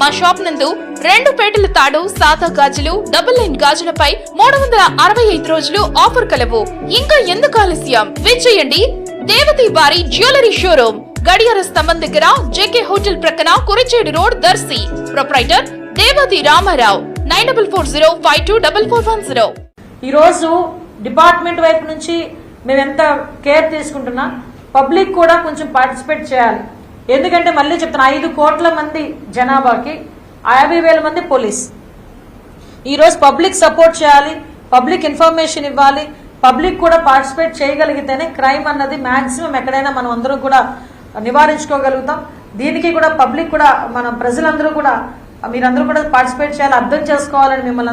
మా షాప్ నందు రెండు పేటల తాడు సాదా గాజులు డబుల్ లైన్ గాజులపై మూడు వందల అరవై ఐదు రోజులు ఆఫర్ కలవు. ఇంకా ఎందుకు ఆలస్యం? విచ్చేయండి దేవతి వారి జ్యువెలరీ షోరూమ్ గడియార స్తంభం దగ్గర జేకే హోటల్ ప్రక్కన Kurichedu road Darsi. Proprietor Devathi Ramarao nine double four zero five two double four one zero. ఈరోజు డిపార్ట్మెంట్ వైపు నుంచి మేము ఎంత కేర్ తీసుకుంటున్నా పబ్లిక్ కూడా కొంచెం పార్టిసిపేట్ చేయాలి. ఎందుకంటే మళ్ళీ చెప్తున్నా ఐదు కోట్ల మంది జనాభాకి యాభై వేల మంది పోలీస్. ఈరోజు పబ్లిక్ సపోర్ట్ చేయాలి పబ్లిక్ ఇన్ఫర్మేషన్ ఇవ్వాలి పబ్లిక్ కూడా పార్టిసిపేట్ చేయగలిగితేనే క్రైమ్ అన్నది మాక్సిమం ఎక్కడైనా మనం అందరం కూడా నివారించుకోగలుగుతాం. దీనికి కూడా పబ్లిక్ కూడా మన ప్రజలందరూ కూడా మీరందరూ కూడా పార్టిసిపేట్ చేయాలి అర్థం చేసుకోవాలని మిమ్మల్ని